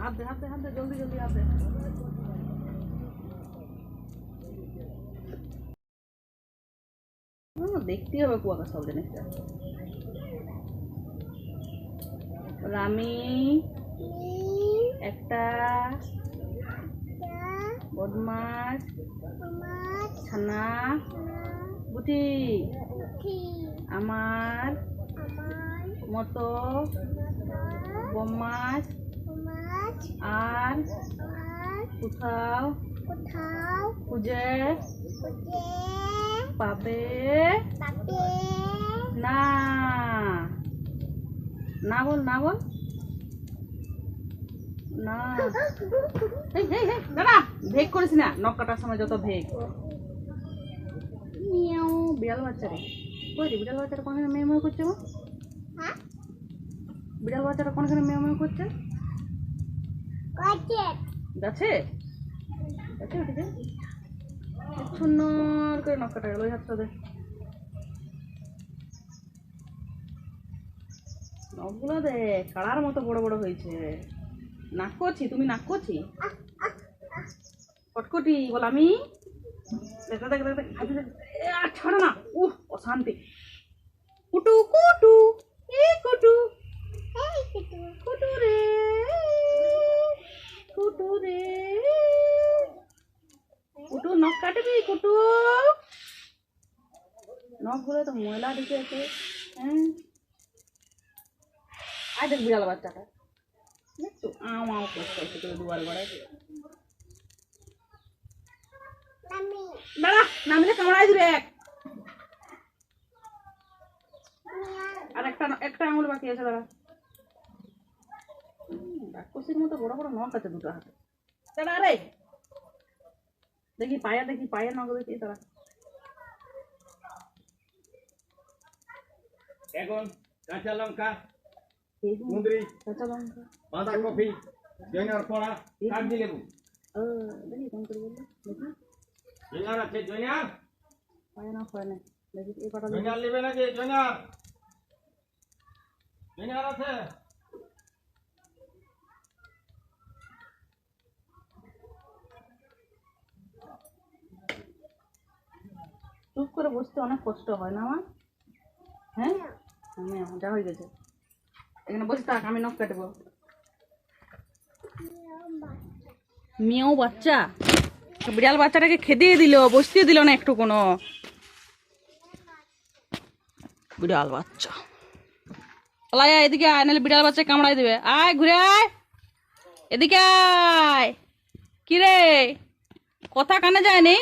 হাত দে হাত জলদি জলদি হাত। দে হুম, হবে কুয়াকা সব জিনিসটা আমি একটা বদমাস ছানা বুটি আমার মতো বদমাস আর কোথাও? খুঁজে পাবে না। না বল না বল। না। এই, ভেগ করিস না। নখ কাটার সময় যত ভেগ। মিয়াও। বিড়াল বাচ্চা রে। কই রে বিড়াল বাচ্চাটা কোনখানে মেয়ে মেয়ে করছে গো? বিড়াল বাচ্চাটা কোনখানে মেয়ে মেয়ে করছে? গাছে গাছে উঠেছে সুন্দর করে নখ কাটা গেল ওই হাতটা দে। নখগুলো দে কাড়ার মতো বড় বড় হয়েছে। নাক করছি তুমি নাক করছি? কটকটি বল আমি। দেখ দেখ দেখ দেখ দেখ। ছাড়ো না। উহ অশান্তি। কুটু কুটু এ কুটু। কুটু রে কুটু রে কুটু নখ কাটবি কুটু? নখগুলো তো ময়লা ঢুকে আছে হ্যাঁ? আয় দেখ বিড়াল বাচ্চাটা। একটু আও আও করছে একটু করে দুয়ার গড়ায়। দাঁড়া নামলে কামড়াই দিবে এক। আর একটা একটা আঙুল বাকি আছে দাঁড়া। হুম, রাক্ষসীর মতো বড় বড় নখ আছে দুটো হাতে দাঁড়া রে দেখি পায়া দেখি পায়ের নখ দেখি দাঁড়া এখন কাঁচা লঙ্কা এই যে কুঁদরি কাঁচা লঙ্কা বাঁধাকপি জৈনার কড়া কাগজি লেবু ও দেখি কেমন করে বলল দেখি জৈনার আছে জৈনার পায়ে নখ হয় না দেখি এই কটা দেখি জৈনার নেবে নাকি জৈনার জৈনার আছে চুপ করে বসতে অনেক কষ্ট হয় না আমার হ্যাঁ? হ্যাঁ যা হয়ে গেছে। এখানে বসে থাক আমি নখ কাটবো। মেয়েও বাচ্চা? বিড়াল বাচ্চাটাকে খেদিয়ে দিল বসতে দিল না একটু কোনো বিড়াল বাচ্চা। পালাই আয় এদিকে আয় নাহলে বিড়াল বাচ্চা কামড়াই দেবে। আয় ঘুরে আয়। এদিকে আয়। কি রে? কথা কানে যায়নি?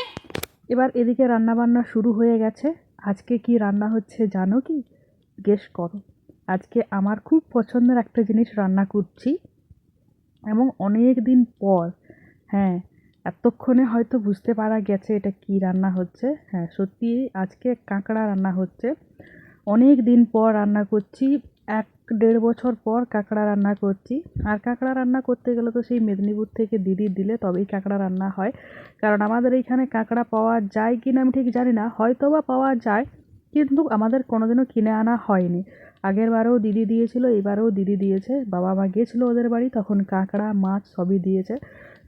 এবার এদিকে রান্না বান্না শুরু হয়ে গেছে। আজকে কি রান্না হচ্ছে জানো কি? গেস করো। আজকে আমার খুব পছন্দের একটা জিনিস রান্না করছি। এবং অনেক দিন পর হ্যাঁ এতক্ষণে হয়তো বুঝতে পারা গেছে এটা কি রান্না হচ্ছে। হ্যাঁ সত্যি আজকে কাঁকড়া রান্না হচ্ছে। অনেক দিন পর রান্না করছি। এক দেড় বছর পর কাঁকড়া রান্না করছি। আর কাঁকড়া রান্না করতে গেলে তো সেই মেদিনীপুর থেকে দিদি দিলে তবেই কাঁকড়া রান্না হয়। কারণ আমাদের এইখানে কাঁকড়া পাওয়া যায় কি না আমি ঠিক জানি না হয়তো বা পাওয়া যায়, কিন্তু আমাদের কোনোদিনও কিনে আনা হয়নি। আগের বারেও দিদি দিয়েছিল এবারেও দিদি দিয়েছে। বাবা মা গিয়েছিল ওদের বাড়ি, তখন কাঁকড়া, মাছ সবই দিয়েছে।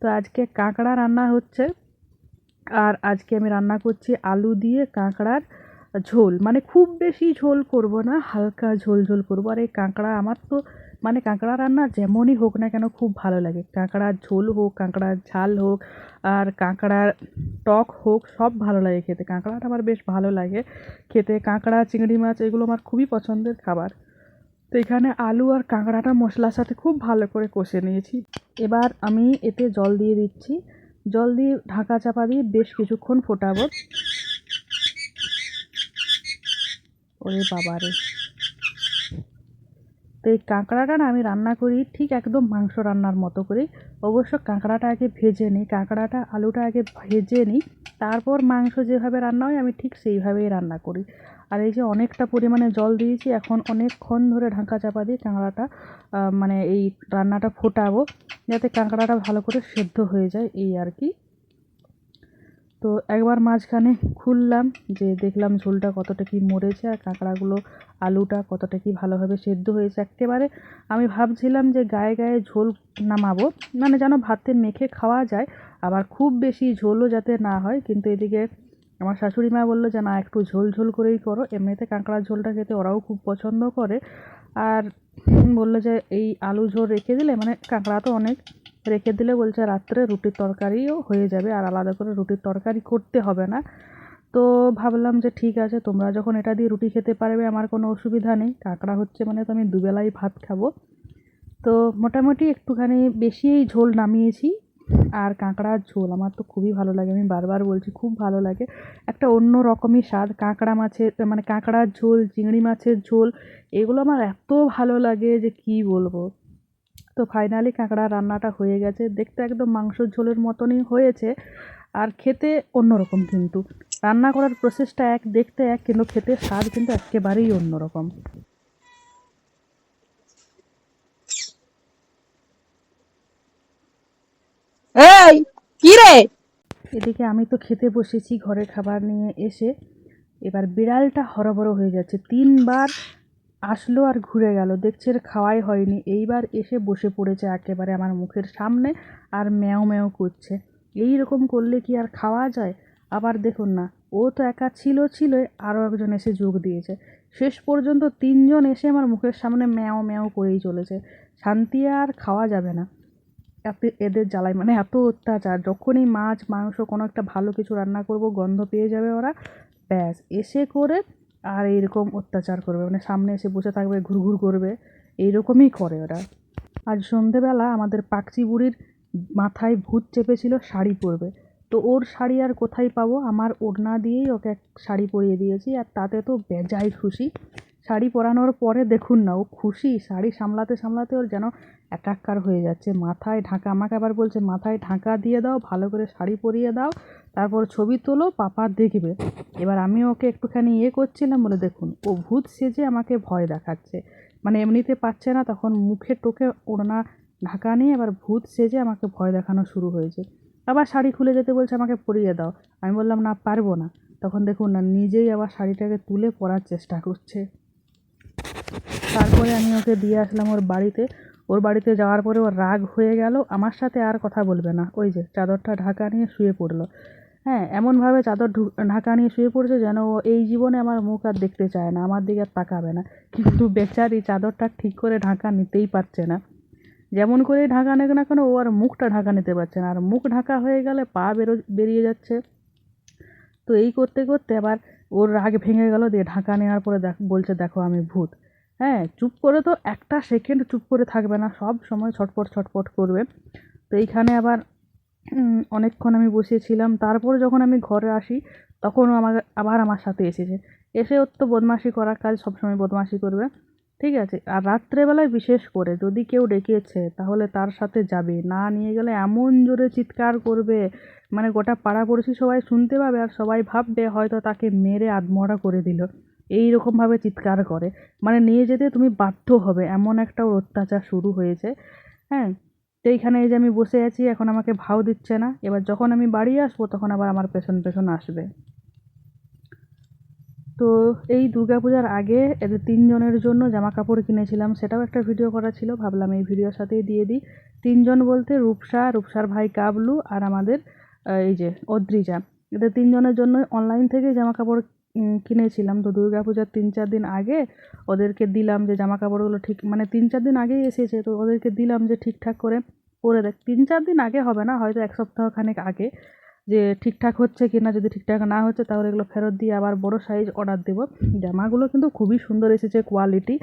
তো আজকে কাঁকড়া রান্না হচ্ছে। আর আজকে আমি রান্না করছি আলু দিয়ে কাঁকড়ার ঝোল মানে খুব বেশি ঝোল করব না, হালকা ঝোল ঝোল করব। আর এই কাঁকড়া আমার তো মানে কাঁকড়া রান্না যেমনই হোক না কেন খুব ভালো লাগে। কাঁকড়ার ঝোল হোক কাঁকড়ার ঝাল হোক, আর কাঁকড়ার টক হোক, সব ভালো লাগে খেতে। কাঁকড়াটা আমার বেশ ভালো লাগে খেতে। কাঁকড়া, চিংড়ি মাছ, এগুলো আমার খুবই পছন্দের খাবার। তো এখানে আলু আর কাঁকড়াটা মশলার সাথে খুব ভালো করে কষে নিয়েছি। এবার আমি এতে জল দিয়ে দিচ্ছি। জল দিয়ে ঢাকা চাপা দিয়ে বেশ কিছুক্ষণ ফোটাবো। ওরে বাবারে। তো এই কাঁকড়াটা না আমি রান্না করি ঠিক একদম মাংস রান্নার মতো করি। অবশ্য কাঁকড়াটা আগে ভেজে নিই, কাঁকড়াটা, আলুটা আগে ভেজে নিই। তারপর মাংস যেভাবে রান্না হয় আমি ঠিক সেইভাবেই রান্না করি। আর এই যে অনেকটা পরিমাণে জল দিয়েছি, এখন অনেকক্ষণ ধরে ঢাকা চাপা দিয়ে কাঁকড়াটা মানে এই রান্নাটা ফোটাবো, যাতে কাঁকড়াটা ভালো করে সেদ্ধ হয়ে যায়, এই আর কি। তো একবার মাঝখানে খুললাম, যে দেখলাম ঝোলটা কতটা কি মরেছে আর কাঁকড়াগুলো, আলুটা কতটা কি ভালোভাবে সেদ্ধ হয়েছে একেবারে। আমি ভাবছিলাম যে গায়ে গায়ে ঝোল নামাবো মানে যেন ভাতে মেখে খাওয়া যায়, আবার খুব বেশি ঝোলও যাতে না হয়। কিন্তু এদিকে আমার শাশুড়ি মা বলল যে, না, একটু ঝোল ঝোল করেই করো। এমনিতে কাঁকড়ার ঝোলটা খেতে ওরাও খুব পছন্দ করে। আর বলল যে, এই আলু ঝোল রেখে দিলে মানে কাঁকড়া তো অনেক রেখে দিলে বলছে রাত্রে রুটির তরকারিও হয়ে যাবে আর আলাদা করে রুটির তরকারি করতে হবে না। তো ভাবলাম যে ঠিক আছে, তোমরা যখন এটা দিয়ে রুটি খেতে পারবে আমার কোনো অসুবিধা নেই। কাঁকড়া হচ্ছে মানে তো আমি দুবেলাই ভাত খাব। তো মোটামুটি একটুখানি বেশিই ঝোল নামিয়েছি আর কাঁকড়ার ঝোল আমার তো খুবই ভালো লাগে। আমি বারবার বলছি খুব ভালো লাগে। একটা অন্য রকমই স্বাদ, কাঁকড়া মাছের মানে কাঁকড়ার ঝোল, চিংড়ি মাছের ঝোল, এগুলো আমার এত ভালো লাগে যে কি বলব। তো ফাইনালি কাঁকড়া রান্নাটা হয়ে গেছে। দেখতে একদম মাংসর ঝোলের মতনই হয়েছে আর খেতে অন্যরকম কিন্তু। রান্না করার প্রসেসটা এক দেখতে এক কিন্তু খেতে স্বাদ কিন্তু একেবারেই অন্যরকম। এই কি রে? এদিকে আমি তো খেতে বসেছি ঘরে খাবার নিয়ে এসে। এবার বিড়ালটা হরবর হয়ে যাচ্ছে। তিনবার আসলো আর ঘুরে গেল। দেখছে খাওয়াই হয়নি। এইবার এসে বসে পড়েছে একেবারে আমার মুখের সামনে আর ম্যাও ম্যাও করছে। এই রকম করলে কি আর খাওয়া যায়? আবার দেখুন না, ও তো একা ছিল ছিল আরও একজন এসে যোগ দিয়েছে। শেষ পর্যন্ত তিনজন এসে আমার মুখের সামনে ম্যাও ম্যাও করেই চলেছে। শান্তি আর খাওয়া যাবে না। এত, এদের জ্বালায় মানে এত অত্যাচার। যখনই মাছ, মাংস কোনো একটা ভালো কিছু রান্না করব, গন্ধ পেয়ে যাবে ওরা। ব্যাস, এসে করে আর এইরকম অত্যাচার করবে। মানে সামনে এসে বসে থাকবে, ঘুরঘুর করবে। এইরকমই করে ওরা। আজ সন্ধেবেলা আমাদের পাকচি বুড়ির মাথায় ভূত চেপেছিল, শাড়ি পরবে। তো ওর শাড়ি আর কোথায় পাবো? আমার ওড়না দিয়েই ওকে এক শাড়ি পরিয়ে দিয়েছি, আর তাতে তো বেজায় খুশি। শাড়ি পরানোর পরে দেখুন না, ও খুশি। শাড়ি সামলাতে সামলাতে ওর যেন একাকার হয়ে যাচ্ছে। মাথায় ঢাকা, আমাকে আবার বলছে, মাথায় ঢাকা দিয়ে দাও, ভালো করে শাড়ি পরিয়ে দাও, তারপর ছবি তোলো, পাপা দেখবে। এবার আমি ওকে একটুখানি ইয়ে করছিলাম, বলে দেখুন, ও ভূত সেজে আমাকে ভয় দেখাচ্ছে। মানে এমনিতে পাচ্ছে না, তখন মুখে টোকে ওড়না ঢাকা নিয়ে এবার ভূত সেজে আমাকে ভয় দেখানো শুরু হয়েছে। আবার শাড়ি খুলে যেতে বলছে, আমাকে পরিয়ে দাও। আমি বললাম, না, পারব না। তখন দেখুন, না, নিজেই আবার শাড়িটাকে তুলে পরার চেষ্টা করছে। তারপরে আমি ওকে দিয়ে আসলাম ওর বাড়িতে। ওর বাড়িতে যাওয়ার পরে ওর রাগ হয়ে গেল। আমার সাথে আর কথা বলবে না। ওই যে চাদরটা ঢাকা নিয়ে শুয়ে পড়ল। হ্যাঁ এমনভাবে চাদর ঢাকা নিয়ে শুয়ে পড়ছে যেন ও এই জীবনে আমার মুখ আর দেখতে চায় না। আমার দিকে আর তাকাবে না। কিন্তু বেচারি চাদরটা ঠিক করে ঢাকা নিতেই পারছে না। যেমন করে ঢাকা নেক না কেন, ও আর মুখটা ঢাকা নিতে পারছে না। আর মুখ ঢাকা হয়ে গেলে পা বেরো বেরিয়ে যাচ্ছে। তো এই করতে করতে আবার ওর রাগ ভেঙে গেল। দিয়ে ঢাকা নেওয়ার পরে দেখ বলছে, দেখো, আমি ভূত। হ্যাঁ চুপ করে তো একটা সেকেন্ড চুপ করে থাকবে না, সব সময় ছটপট ছটপট করবে। তো এইখানে আবার অনেকক্ষণ আমি বসেছিলাম। তারপরে যখন আমি ঘরে আসি, তখনও আমার, আবার আমার সাথে এসেছে। এসে ওর তো বদমাশি করার কাজ সবসময় বদমাশি করবে। ঠিক আছে? আর রাত্রেবেলায় বিশেষ করে যদি কেউ ডেকেছে, তাহলে তার সাথে যাবে। না নিয়ে গেলে এমন জোরে চিৎকার করবে। মানে গোটা পাড়া পাড়াপড়শি সবাই শুনতে পাবে আর সবাই ভাববে হয়তো তাকে মেরে আধমরা করে দিল। এই রকমভাবে চিৎকার করে। মানে নিয়ে যেতে তুমি বাধ্য হবে, এমন একটা অত্যাচার শুরু হয়েছে। হ্যাঁ? তো এইখানে এই যে আমি বসে আছি, এখন আমাকে ভাও দিচ্ছে না। এবার যখন আমি বাড়ি আসব, তখন আবার আমার পেছন পেছন আসবে। তো এই দুর্গাপূজার আগে এদের তিনজনের জন্য জামা কাপড় কিনেছিলাম, সেটাও একটা ভিডিও করা ছিল। ভাবলাম এই ভিডিওর সাথেই দিয়ে দিই। তিনজন বলতে রূপসা, রূপসার ভাই কাবলু আর আমাদের এই যে অদ্রিজা। এদের তিনজনের জন্য অনলাইন থেকে জামা কাপড় কিনেছিলাম তো দুর্গাপূজার তিন চার দিন আগে। ওদেরকে দিলাম যে জামা কাপড়গুলো ঠিক মানে তিন চার দিন আগেই এসেছে, তো ওদেরকে দিলাম যে ঠিকঠাক করে পরে দেখ। তিন চার দিন আগে হবে না, হয়তো এক সপ্তাহ খানেক আগে যে ঠিকঠাক হচ্ছে কি না যদি ঠিকঠাক না হচ্ছে তাহলে এগুলো ফেরত দিয়ে আবার বড় সাইজ অর্ডার দেবো। জামাগুলো কিন্তু খুবই সুন্দর এসেছে কোয়ালিটি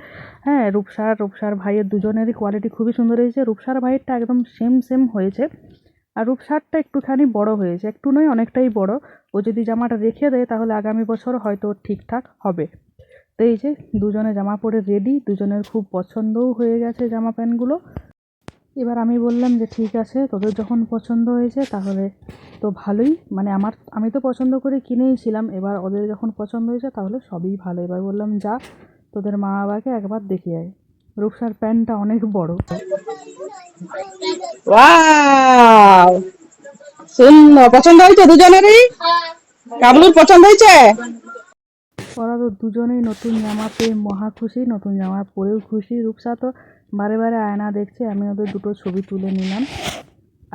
হ্যাঁ রূপসার রূপসার ভাইয়ের দুজনেরই কোয়ালিটি খুবই সুন্দর এসেছে। রূপসার ভাইয়েরটা একদম সেম সেম হয়েছে। আর রূপসারটা একটুখানি বড় হয়েছে, একটু নয়, অনেকটাই বড়। ও যদি জামাটা রেখে দেয়, তাহলে আগামী বছর হয়তো ঠিকঠাক হবে। তো এই যে, দুজনে জামা পরে রেডি দুজনের খুব পছন্দও হয়ে গেছে জামা প্যান্টগুলো। এবার আমি বললাম যে, ঠিক আছে, তোদের যখন পছন্দ হয়েছে, তাহলে তো ভালোই। মানে আমার, আমি তো পছন্দ করে কিনেইছিলাম এবার ওদের যখন পছন্দ হয়েছে, তাহলে সবই ভালো। এবার বললাম, যা, তোদের মা বাবাকে একবার দেখে আয়। রূপসার প্যান্টটা অনেক বড়। ওয়াও সুন্দর পছন্দ হয়েছে দুজনেরই? কাবলুর পছন্দ হয়েছে? ওরা তো দুজনেই নতুন জামা পেয়ে মহা খুশি, নতুন জামা পরেও খুশি। রূপসা তো বারে বারে আয়না দেখছে, আমি ওদের দুটো ছবি তুলে নিলাম।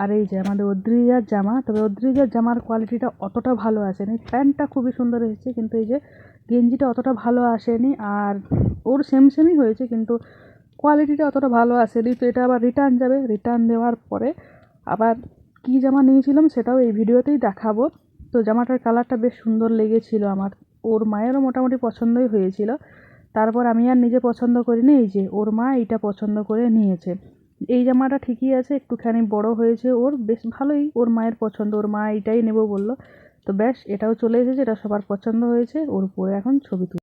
আর এই যে আমাদের অদ্রিজার জামা, তবে অদ্রিজার জামার কোয়ালিটিটা অতটা ভালো আসেনি। প্যান্টটা খুবই সুন্দর এসেছে, কিন্তু এই যে গেঞ্জিটা অতটা ভালো আসেনি। আর ওর সেম সেমই হয়েছে, কিন্তু কোয়ালিটিটা অতটা ভালো আসেনি। তো এটা আবার রিটার্ন যাবে। রিটার্ন দেওয়ার পরে আবার কী জামা নিয়েছিলাম সেটাও এই ভিডিওতেই দেখাবো। তো জামাটার কালারটা বেশ সুন্দর লেগেছিল আমার। ওর মায়েরও মোটামুটি পছন্দই হয়েছিল। তারপর আমি আর নিজে পছন্দ করি করিনি। এই যে ওর মা এইটা পছন্দ করে নিয়েছে। এই জামাটা ঠিকই আছে, একটুখানি বড় হয়েছে ওর। বেশ ভালোই ওর মায়ের পছন্দ। ওর মা এইটাই নেব বলল। তো ব্যাস, এটাও চলে এসেছে। এটা সবার পছন্দ হয়েছে। ওর উপরে এখন ছবি তুলি